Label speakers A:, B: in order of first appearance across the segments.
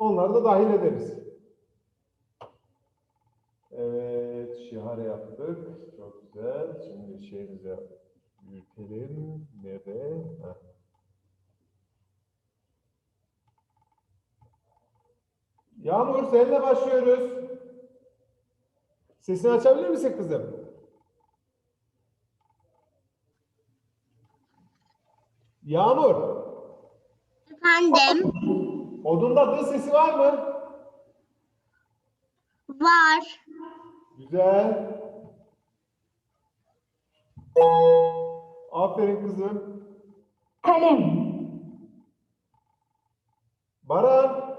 A: Onları da dahil ederiz. Evet, şihare yaptık. Çok güzel. Şimdi şeyimize büyütelim. Nerede? Heh. Yağmur seninle başlıyoruz. Sesini açabilir misin kızım? Yağmur,
B: Efendim.
A: Odunda dı sesi var mı?
B: Var.
A: Güzel. Aferin kızım.
C: Kalem.
A: Baran.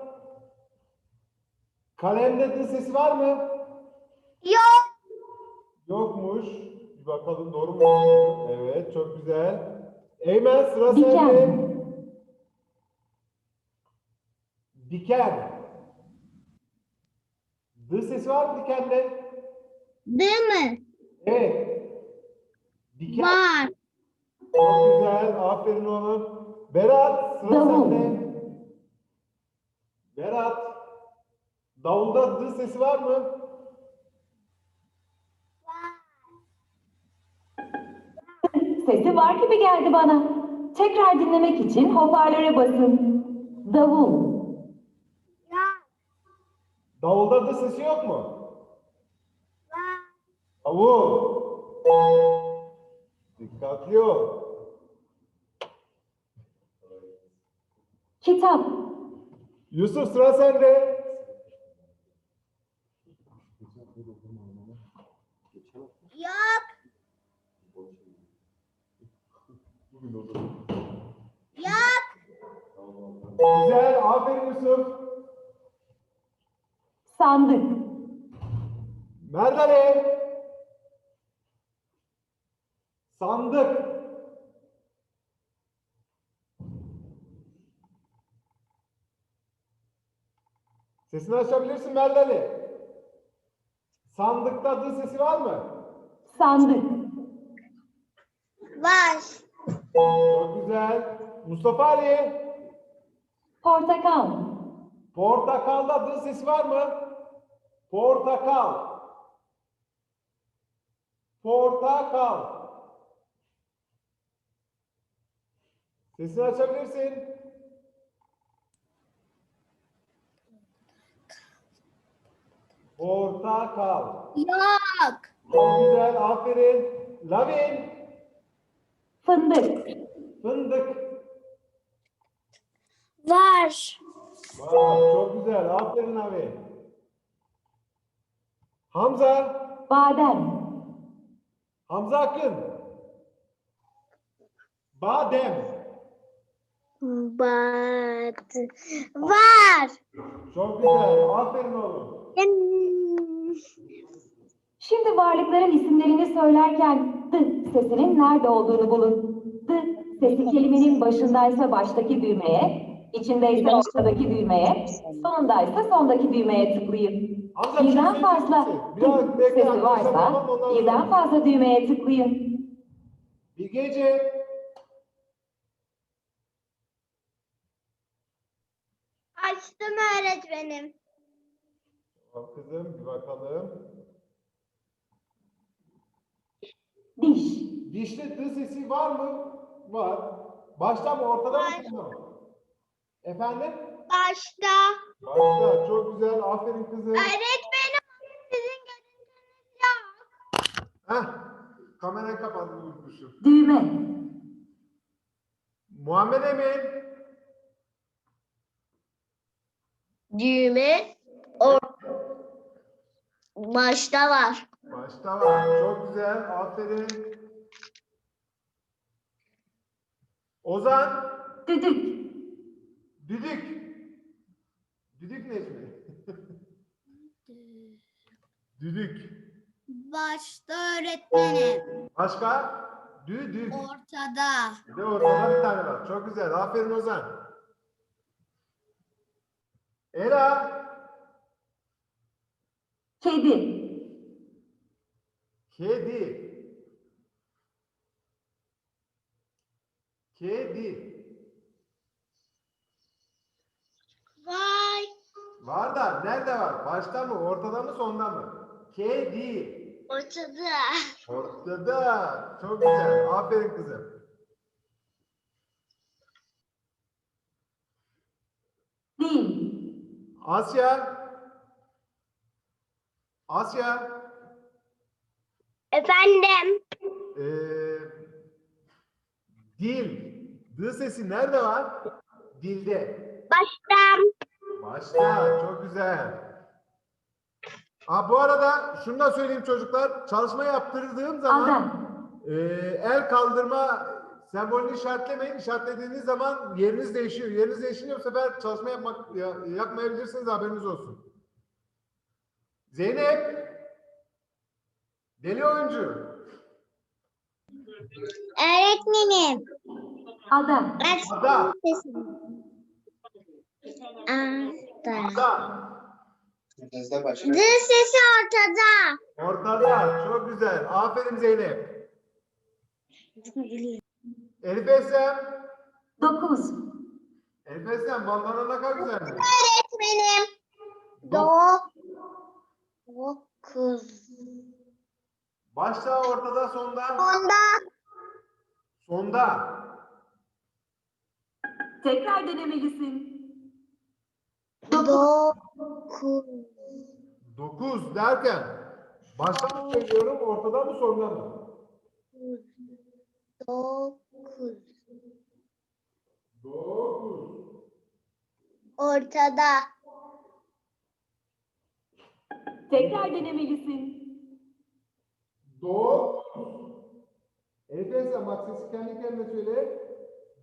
A: Kalemde dı sesi var mı?
B: Yok.
A: Yokmuş. Bir bakalım doğru mu? Evet, çok güzel. Eymen sıra
C: Diken.
A: sende. Diken. Dı sesi var mı dikende?
B: Değil mi?
A: Evet. Diken.
B: Var.
A: Çok güzel. Aferin oğlum. Berat sıra
C: Davul.
A: sende. Berat. Davulda dı sesi var mı?
C: Sesi var gibi geldi bana. Tekrar dinlemek için hoparlöre basın. Davul.
A: Davulda dı sesi yok mu?
B: Var.
A: Davul. Dikkatli ol.
C: Kitap.
A: Yusuf sıra sende.
B: Yok. Yok.
A: Güzel. Aferin Yusuf.
C: Sandık.
A: Merdane. Sandık. Sesini açabilirsin Merdane. Sandıkta dı sesi var mı?
C: Sandık.
B: Var.
A: Çok güzel. Mustafa Ali.
C: Portakal.
A: Portakalda dı sesi var mı? Portakal. Portakal. Sesini açabilirsin. Portakal.
B: Yok.
A: Çok güzel. Aferin. Lavin.
C: Fındık.
A: Fındık.
B: Var.
A: Vay, çok güzel. Aferin Lavin. Hamza.
C: Badem.
A: Hamza Akın. Badem.
B: Bat. Var.
A: Çok güzel. Aferin oğlum.
C: Şimdi varlıkların isimlerini söylerken d sesinin nerede olduğunu bulun. D sesi kelimenin başındaysa baştaki düğmeye, içindeyse ortadaki düğmeye, sonundaysa sondaki düğmeye tıklayın.
A: Hamza,
C: Birden
A: bir şey
C: fazla d
A: Biraz bekle
C: sesi varsa birden fazla düğmeye tıklayın.
A: Bir gece
B: Açtım öğretmenim.
A: Tamam kızım bir bakalım.
C: Diş.
A: Dişli tı sesi var mı? Var. Başta mı ortada mı? Efendim?
B: Başta.
A: Başta. Çok güzel. Aferin kızım.
B: Öğretmenim sizin görüntünüz yok.
A: Heh. Kamerayı kapattım unutmuşum.
C: Düğme.
A: Muhammed Emin.
B: Düğme or başta var.
A: Başta var. Çok güzel. Aferin. Ozan.
C: Düdük.
A: Düdük. Düdük Necmi. Düdük.
B: Başta öğretmenim.
A: Başka? Düdük.
B: Ortada.
A: Bir de ortada bir tane var. Çok güzel. Aferin Ozan. Ela.
C: Kedi.
A: Kedi. Kedi.
B: Vay.
A: Var da nerede var? Başta mı, ortada mı, sonda mı? Kedi.
B: Ortada.
A: Ortada. Çok güzel. Aferin kızım.
C: Dil.
A: Asya. Asya.
B: Efendim.
A: Ee, dil. D sesi nerede var? Dilde.
B: Baştan.
A: Başta. Çok güzel. Aa, bu arada şunu da söyleyeyim çocuklar. Çalışma yaptırdığım zaman e, el kaldırma sembolünü işaretlemeyin. İşaretlediğiniz zaman yeriniz değişiyor. Yeriniz değişince bu sefer çalışma yapmak ya- yapmayabilirsiniz. Haberiniz olsun. Zeynep. Deli oyuncu.
B: Öğretmenim.
C: Ada.
A: Ada.
B: Ada.
D: Sözde başka.
B: D sesi ortada.
A: Ortada. Çok güzel. Aferin Zeynep. Elif Esem.
C: Dokuz.
A: Elif Esem bandana ne kadar güzel.
B: Öğretmenim. Do. Dokuz.
A: Başta, ortada, sonda.
B: Onda.
A: Sonda.
C: Tekrar denemelisin.
B: Dokuz.
A: Dokuz derken başta mı söylüyorum, ortada mı, sonda mı?
B: Dokuz.
A: Dokuz.
B: Ortada.
C: Tekrar denemelisin.
A: Dokuz. Elif Esem bak sesi kendi kendine söyle.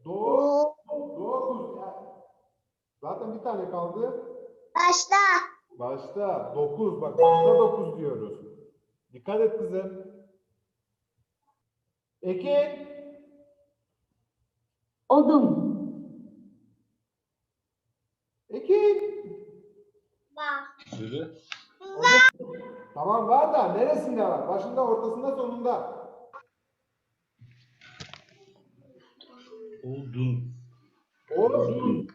A: Do,
B: Do.
A: dokuz. Ya, Zaten bir tane kaldı.
B: Başla.
A: Başta dokuz. Bak başta dokuz diyoruz. Dikkat et kızım. Ekin.
C: Odun.
A: Ekin.
B: Bak.
A: Tamam var da neresinde var? Başında, ortasında, sonunda.
D: Odun.
A: Odun.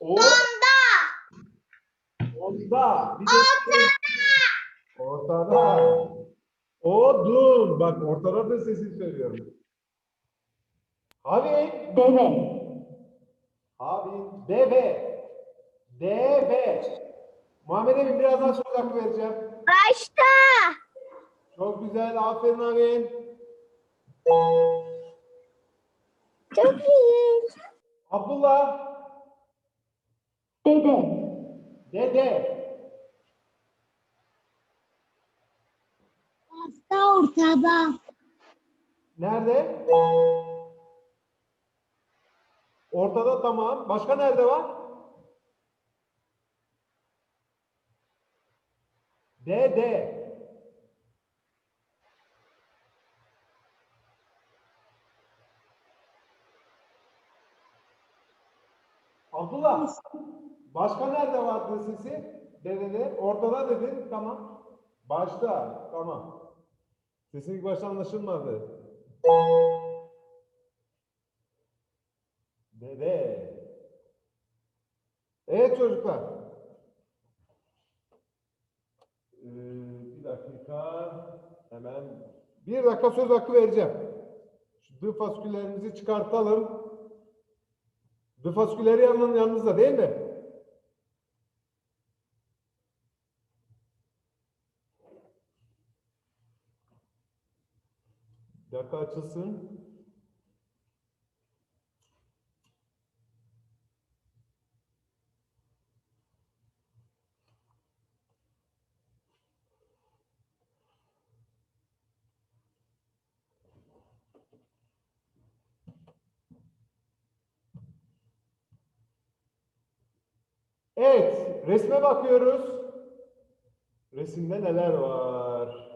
A: O. Onda. Bir de ortada. Odun. Bak ortada da sesini söylüyorum. Abi.
C: Deve.
A: Abi. Deve. Deve. Muhammed Emin biraz daha söz hakkı vereceğim.
B: Başta.
A: Çok güzel. Aferin abi.
B: Çok iyi.
A: Abdullah.
C: Dede.
A: Dede.
B: Başta ortada.
A: Nerede? Ortada tamam. Başka nerede var? Dede. Abdullah. Başka nerede vardı sesi? Dedede. Ortada dedin. Tamam. Başta. Tamam. Sesin ilk başta anlaşılmadı. Dede. Evet çocuklar. Ee, bir dakika. Hemen bir dakika söz hakkı vereceğim. Şu dı fasküllerimizi çıkartalım. Dı faskülleri yanın yanınızda değil mi? Bir dakika açılsın. Evet, resme bakıyoruz. Resimde neler var?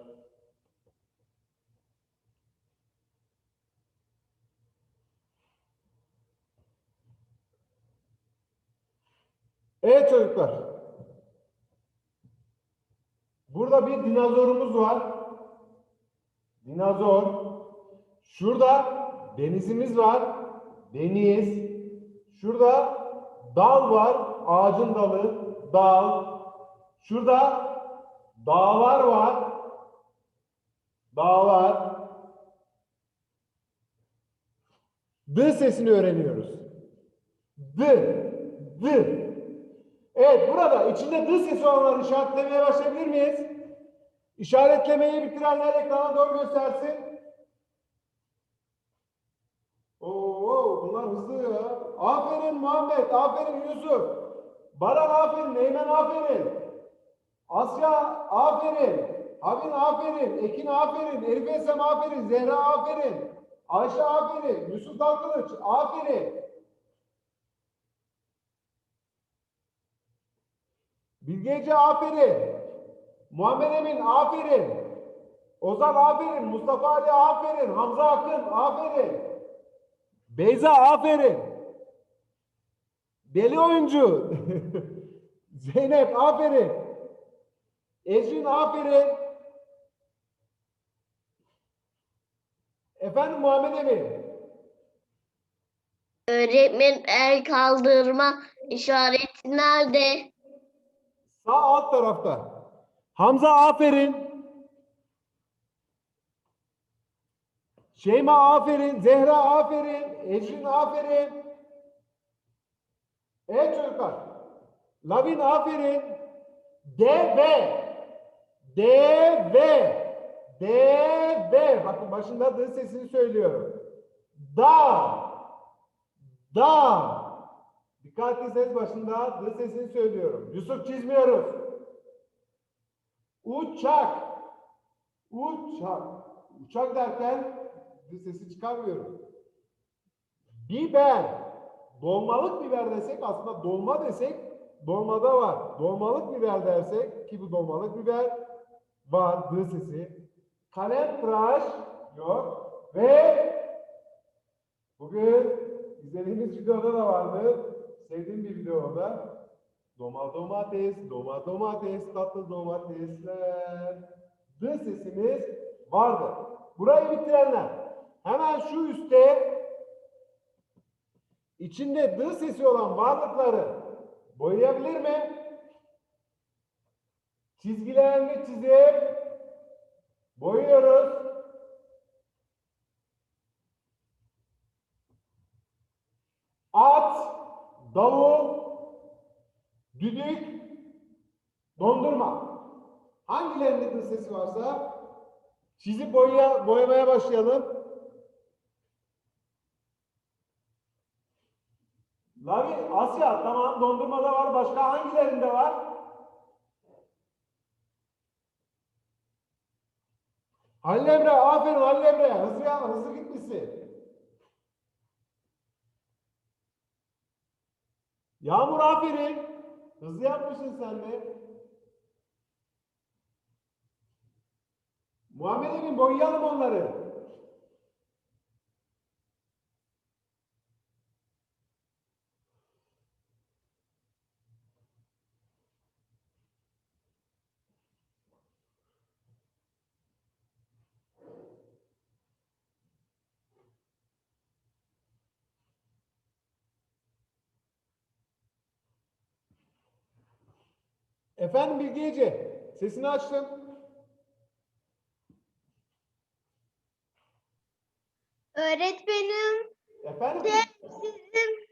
A: Evet çocuklar. Burada bir dinozorumuz var. Dinozor. Şurada denizimiz var. Deniz. Şurada Dal var. Ağacın dalı. Dal. Şurada dağlar var. Dağlar. D sesini öğreniyoruz. D. D. Evet burada içinde D sesi olanları işaretlemeye başlayabilir miyiz? İşaretlemeyi bitirenler ekrana doğru göstersin. Oo, bunlar hızlı ya. Aferin Muhammed, aferin Yusuf. Baran aferin, Neymen aferin. Asya aferin. Habin aferin, Ekin aferin, Elif Esem aferin, Zehra aferin. Ayşe aferin, Yusuf Dalkılıç aferin. Bilge Ece aferin. Muhammed Emin aferin. Ozan aferin. Mustafa Ali aferin. Hamza Akın aferin. Beyza aferin. Deli oyuncu. Zeynep aferin. Ecrin aferin. Efendim Muhammed Emin.
B: Öğretmen el kaldırma işareti nerede?
A: Sağ alt tarafta. Hamza aferin. Şeyma aferin. Zehra aferin. Ecrin aferin. Evet çocuklar. Lavin aferin. Deve. Deve. Deve. Bakın başında D sesini söylüyorum. Da. Da. Dikkatli ses başında D sesini söylüyorum. Yusuf çizmiyoruz. Uçak. Uçak. Uçak derken D sesi çıkarmıyorum. Biber. Dolmalık biber desek aslında dolma desek dolmada var. Dolmalık biber dersek ki bu dolmalık biber var D sesi. Kalem tıraş yok. Ve bugün izlediğimiz videoda da vardı. Sevdiğim bir video o da. Doma domates, doma domates, tatlı domatesler. D sesimiz vardı. Burayı bitirenler. Hemen şu üstte içinde D sesi olan varlıkları boyayabilir mi? Çizgilerini çizip boyuyoruz. Davul, düdük, dondurma. Hangilerinde D sesi varsa çizip boya, boyamaya başlayalım. Lavi, Asya tamam dondurmada var. Başka hangilerinde var? Halil Emre, aferin Halil Emre. Hızlı, hızlı gitmişsin. Yağmur aferin. Hızlı yapmışsın sen de. Muhammed Emin boyayalım onları. Efendim Bilge Ece, sesini açtım.
B: Öğretmenim
A: Efendim?
B: sizin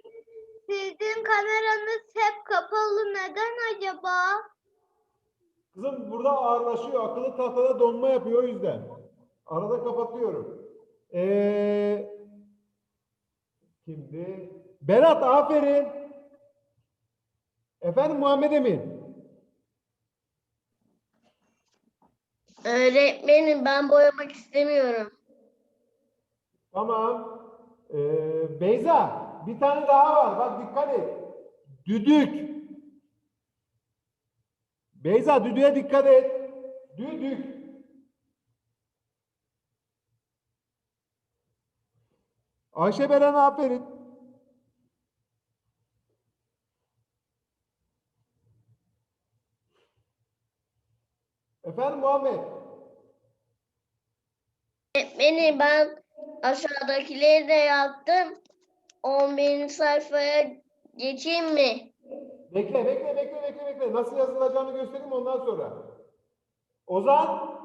B: sizin kameranız hep kapalı neden acaba?
A: Kızım burada ağırlaşıyor. Akıllı tahtada donma yapıyor o yüzden. Arada kapatıyorum. Ee, kimdi? Berat aferin. Efendim Muhammed Emin.
B: Öğretmenim ben boyamak istemiyorum.
A: Tamam. Ee, Beyza bir tane daha var. Bak dikkat et. Düdük. Beyza düdüğe dikkat et. Düdük. Ayşe Beren aferin. Efendim Muhammed.
B: Öğretmenim ben aşağıdakileri de yaptım. 11. sayfaya Geçeyim mi?
A: Bekle, bekle, bekle, bekle, bekle. Nasıl yazılacağını göstereyim ondan sonra. Ozan,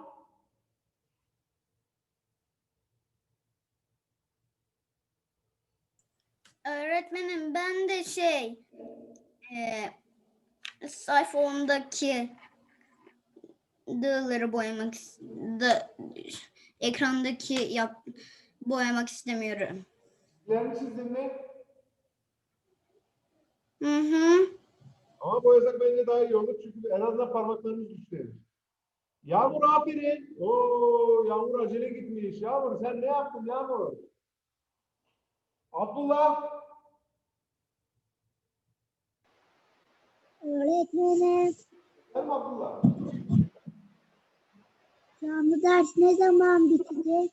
E: Öğretmenim ben de şey e, sayfa 10'daki dığları boyamak da, ekrandaki yap, boyamak istemiyorum.
A: ilerini çizdin mi?
E: Hı hı.
A: Ama boyasak bence daha iyi olur çünkü en azından parmaklarımız güçlenir. Yağmur aferin. Oo, Yağmur acele gitmiş. Yağmur sen ne yaptın Yağmur? Abdullah.
F: Öğretmenim,
A: Sen mi Abdullah?
F: canlı ders ne zaman bitecek?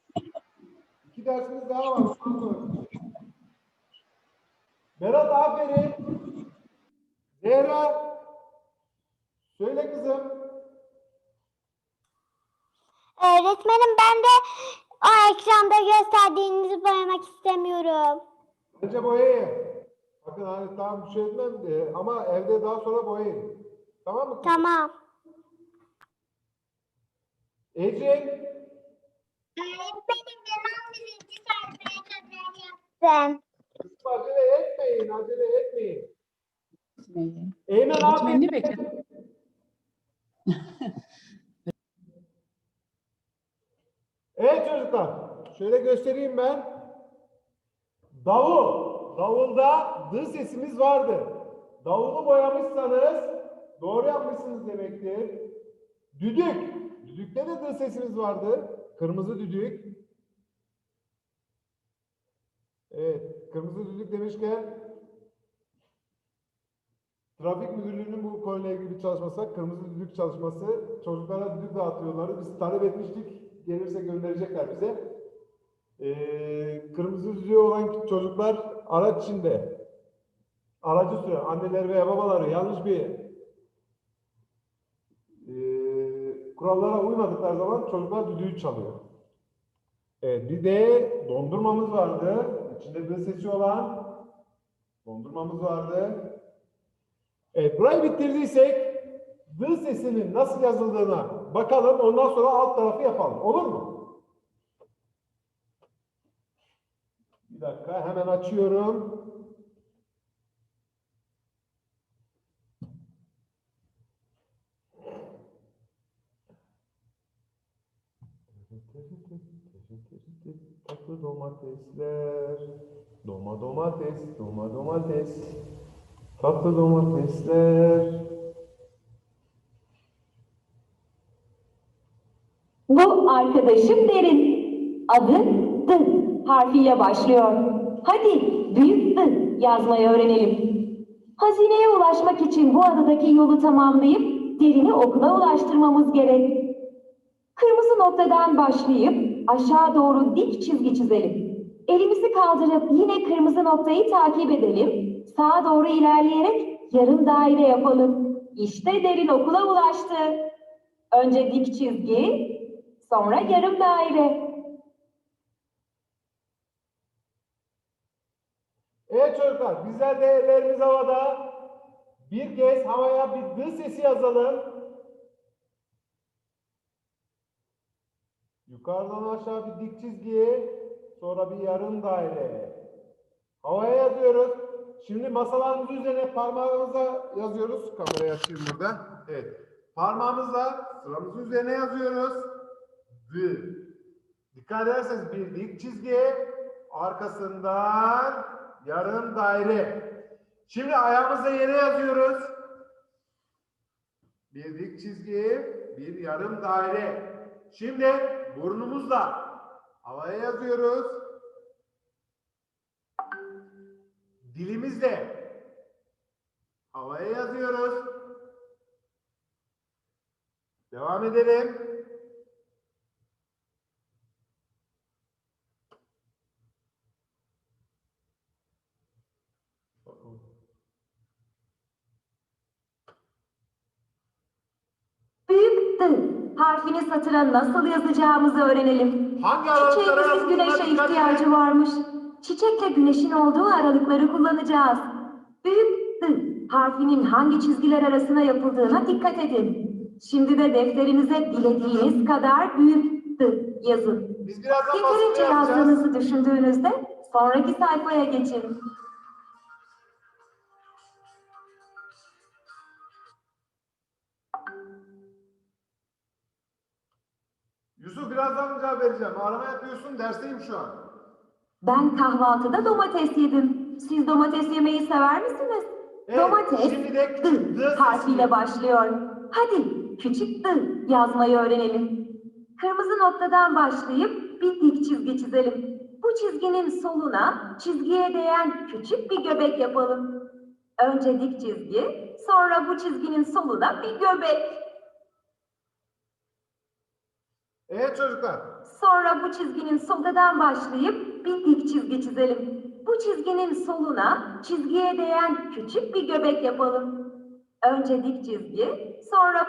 A: İki dersimiz daha var. Berat aferin. Zehra. Söyle kızım.
F: Öğretmenim ben de o ekranda gösterdiğinizi boyamak istemiyorum.
A: Önce boyayın. Bakın hani tam bir şey etmem de ama evde daha sonra boyayın. Tamam mı? kızım?
F: Tamam.
A: Ece.
F: Öğretmenim ben birinci sayfaya kadar yaptım.
A: Acele etmeyin. Acele etmeyin. Eymen aferin.
G: Öğretmenini bekle.
A: Evet çocuklar. Şöyle göstereyim ben. Davul. Davulda dı sesimiz vardı. Davulu boyamışsanız doğru yapmışsınız demektir. Düdük. Düdükte de dı sesimiz vardı. Kırmızı düdük. Evet. Kırmızı düdük demişken Trafik Müdürlüğü'nün bu konuyla ilgili bir çalışması. Kırmızı düdük çalışması. Çocuklara düdük dağıtıyorlar. Biz talep etmiştik. Gelirse gönderecekler bize. Ee, kırmızı düdüğü olan çocuklar araç içinde. Aracı süren anneler veya babaları yanlış bir kurallara uymadıkları zaman çocuklar düdüğü çalıyor. Evet, bir de dondurmamız vardı. İçinde bir sesi olan dondurmamız vardı. Evet, burayı bitirdiysek D sesinin nasıl yazıldığına bakalım. Ondan sonra alt tarafı yapalım. Olur mu? Bir dakika hemen açıyorum. Tatlı domatesler. Doma domates, doma domates. Tatlı domatesler.
C: Bu arkadaşım Derin. Adı D harfiyle başlıyor. Hadi büyük D yazmayı öğrenelim. Hazineye ulaşmak için bu adadaki yolu tamamlayıp Derin'i okula ulaştırmamız gerek. Kırmızı noktadan başlayıp aşağı doğru dik çizgi çizelim. Elimizi kaldırıp yine kırmızı noktayı takip edelim. Sağa doğru ilerleyerek yarım daire yapalım. İşte Derin okula ulaştı. Önce dik çizgi, sonra yarım daire.
A: Evet çocuklar bizler de ellerimiz havada. Bir kez havaya bir D sesi yazalım. Yukarıdan aşağı bir dik çizgi. Sonra bir yarım daire. Havaya yazıyoruz. Şimdi masalarımızın üzerine parmağımızla yazıyoruz. Kamerayı açayım burada. Evet. Parmağımızla sıramızın üzerine yazıyoruz. D. Dikkat ederseniz bir dik çizgi. Arkasından yarım daire. Şimdi ayağımızla yere yazıyoruz. Bir dik çizgi, bir yarım daire. Şimdi burnumuzla havaya yazıyoruz. Dilimizle havaya yazıyoruz. Devam edelim.
C: Büyük D harfini satıra nasıl yazacağımızı öğrenelim.
A: Hangi
C: Çiçeğimizin güneşe ihtiyacı varmış. Çiçekle güneşin olduğu aralıkları kullanacağız. Büyük D harfinin hangi çizgiler arasına yapıldığına dikkat edin. Şimdi de defterinize dilediğiniz kadar büyük D yazın.
A: Biz birazdan
C: Yeterince
A: baskı yapacağız.
C: yazdığınızı düşündüğünüzde sonraki sayfaya geçin.
A: Yusuf birazdan cevap vereceğim. Arama yapıyorsun. Dersteyim şu an.
C: Ben kahvaltıda domates yedim. Siz domates yemeyi sever misiniz?
A: Evet,
C: domates
A: şimdi de küçük
C: D harfiyle başlıyor. Hadi küçük D yazmayı öğrenelim. Kırmızı noktadan başlayıp bir dik çizgi çizelim. Bu çizginin soluna çizgiye değen küçük bir göbek yapalım. Önce dik çizgi, sonra bu çizginin soluna bir göbek.
A: Evet çocuklar.
C: Sonra bu çizginin soldadan başlayıp bir dik çizgi çizelim. Bu çizginin soluna çizgiye değen küçük bir göbek yapalım. Önce dik çizgi, sonra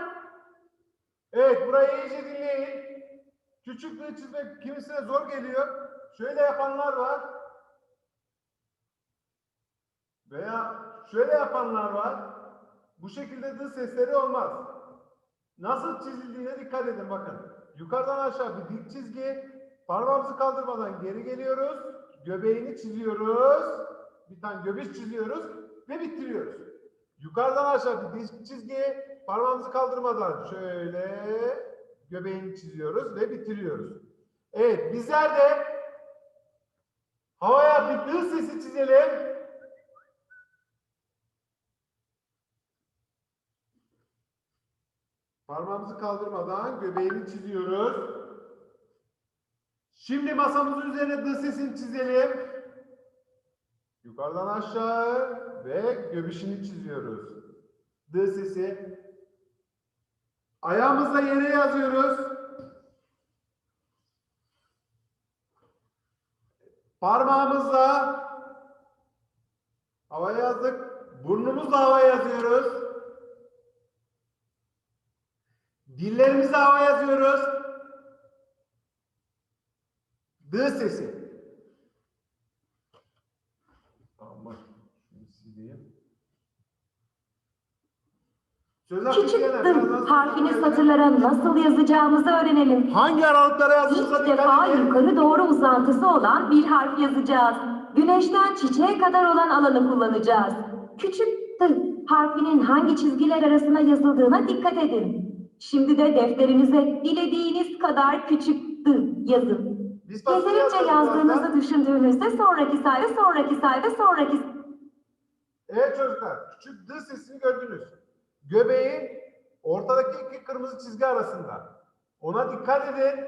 A: Evet burayı iyice dinleyin. Küçüklüğü çizmek kimisine zor geliyor. Şöyle yapanlar var. Veya şöyle yapanlar var. Bu şekilde dı sesleri olmaz. Nasıl çizildiğine dikkat edin bakın. Yukarıdan aşağı bir dik çizgi. Parmağımızı kaldırmadan geri geliyoruz. Göbeğini çiziyoruz. Bir tane göbeş çiziyoruz ve bitiriyoruz. Yukarıdan aşağı bir dik çizgi. Parmağımızı kaldırmadan şöyle göbeğini çiziyoruz ve bitiriyoruz. Evet bizler de havaya bir sesi çizelim. Parmağımızı kaldırmadan göbeğini çiziyoruz. Şimdi masamızın üzerine dı sesini çizelim. Yukarıdan aşağı ve göbüşünü çiziyoruz. D sesi. Ayağımızla yere yazıyoruz. Parmağımızla havaya yazdık. Burnumuzla havaya yazıyoruz. Dillerimizle hava yazıyoruz. D sesi.
C: Küçük
A: birazdan
C: harfini satırlara nasıl yazacağımızı öğrenelim.
A: Hangi aralıklara yazdığımıza
C: İlk defa yukarı doğru uzantısı olan bir harf yazacağız. Güneşten çiçeğe kadar olan alanı kullanacağız. Küçük D harfinin hangi çizgiler arasına yazıldığına dikkat edin. Şimdi de defterinize dilediğiniz kadar küçük D yazın.
A: Yazıyoruz
C: yazdığınızı düşündüğünüzde sonraki sayfa, sonraki sayfa, sonraki
A: Evet çocuklar, küçük D sesini gördünüz. Göbeği ortadaki iki kırmızı çizgi arasında. Ona dikkat edin.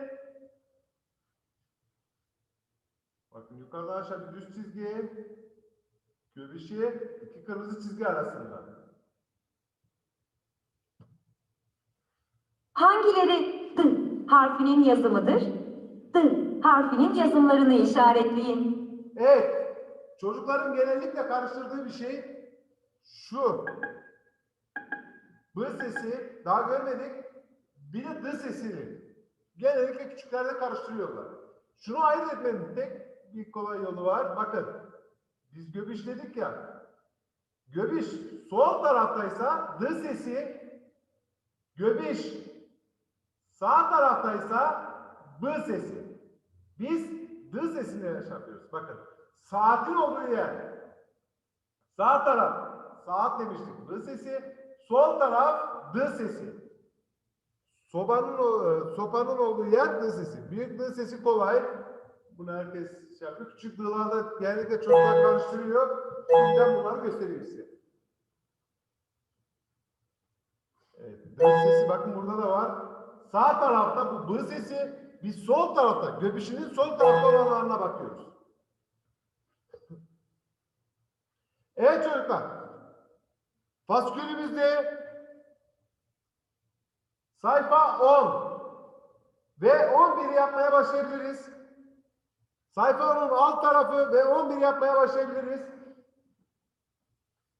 A: Bakın yukarıda aşağı bir düz çizgi. Göbüşü iki kırmızı çizgi arasında.
C: Hangileri D harfinin yazımıdır? D harfinin yazımlarını işaretleyin.
A: Evet, çocukların genellikle karıştırdığı bir şey şu. B sesi daha görmedik. Bir de D sesini. Genellikle küçüklerde karıştırıyorlar. Şunu ayırt etmenin tek bir kolay yolu var. Bakın, biz göbüş dedik ya. Göbüş sol taraftaysa D sesi, göbüş sağ taraftaysa B sesi. Biz D sesini yapıyoruz. Bakın. Saatin olduğu yer. Sağ taraf. Saat demiştik. D sesi. Sol taraf D sesi. Sobanın, o- sopanın olduğu yer D sesi. Büyük D sesi kolay. Bunu herkes şey yapıyor. Küçük D'larda genellikle çocuklar karıştırıyor. Yüzden bunları göstereyim size. Evet, D sesi bakın burada da var. Sağ tarafta bu B sesi, biz sol tarafta, göbüşünün sol tarafta olanlarına bakıyoruz. Evet çocuklar. Faskülümüzde sayfa 10 ve 11 yapmaya başlayabiliriz. Sayfanın alt tarafı ve 11 yapmaya başlayabiliriz.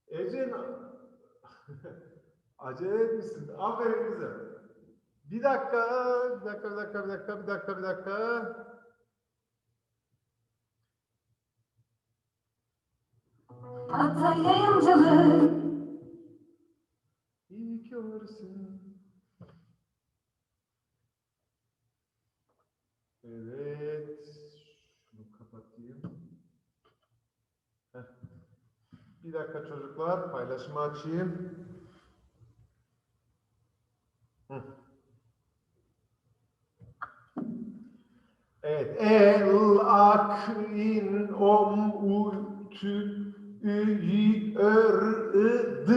A: Ecin acele etmişsin. Aferin kızım. Bir dakika, bir dakika, bir dakika, bir dakika, bir dakika, bir dakika.
C: Hatay yayıncılığı.
A: İyi ki varsın. Evet. Şunu kapatayım. Heh. Bir dakika çocuklar. Paylaşımı açayım. Hı. Evet. El, ak, in, om, u, tü, ü, yi, ör, ı,
C: D,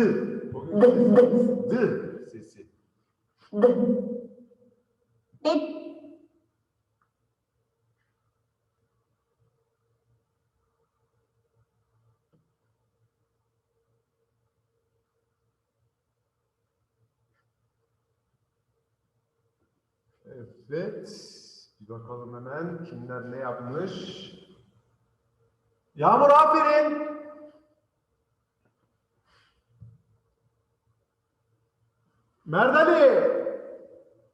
C: d,
A: D sesi.
C: d.
A: Evet. Bakalım hemen kimler ne yapmış. Yağmur aferin. Merdali.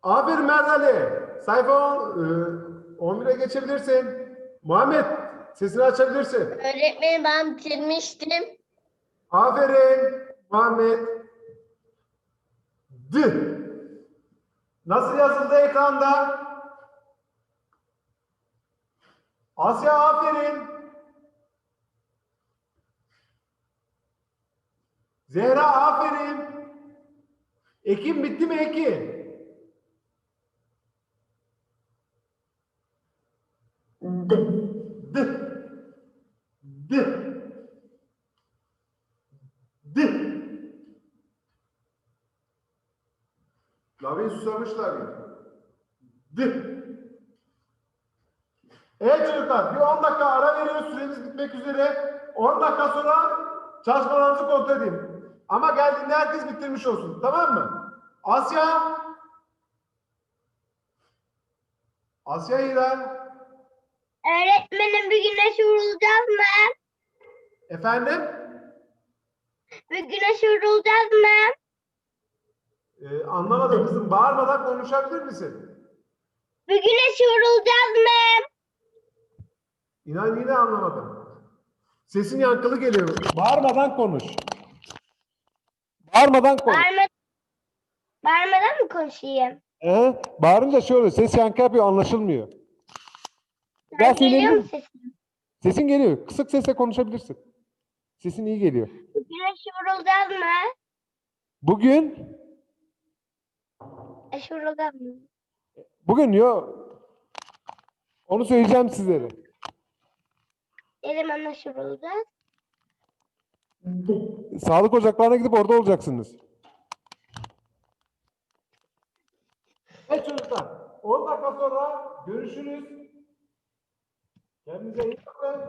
A: Aferin Merdali. Sayfa on- e, 11'e geçebilirsin. Muhammed sesini açabilirsin.
B: Öğretmenim ben bitirmiştim.
A: Aferin Muhammed. D. Nasıl yazıldı ekranda? Asya aferin. Zehra aferin. Ekim bitti mi Ekim?
C: D.
A: D. D. D. Lavi susamışlar ya. D. Evet çocuklar bir 10 dakika ara veriyoruz süremiz bitmek üzere. 10 dakika sonra çalışmalarınızı kontrol edeyim. Ama geldiğinde herkes bitirmiş olsun tamam mı? Asya. Asya İran.
F: Öğretmenim bir güneş vurulacağız mı?
A: Efendim?
F: Bir güneş vurulacağız mı?
A: Ee, anlamadım kızım. Bağırmadan konuşabilir misin?
F: Bir güneş vurulacağız mı?
A: İnan yine anlamadım. Sesin yankılı geliyor. Bağırmadan konuş. Bağırmadan konuş.
F: Bağırma, bağırmadan mı konuşayım?
A: Ee, bağırınca şöyle ses yankı yapıyor anlaşılmıyor. Bir daha
F: Ben geliyor mu sesim?
A: Sesin geliyor. Kısık sesle konuşabilirsin. Sesin iyi geliyor.
F: Güneş vurulacağız mı?
A: Bugün
F: Güneş vurulacağız mı?
A: bugün yo onu söyleyeceğim sizlere.
F: Vurulacağız?
C: D.
A: Sağlık ocaklarına gidip orada olacaksınız. Evet çocuklar. 10 dakika sonra görüşürüz. Kendinize iyi bakın.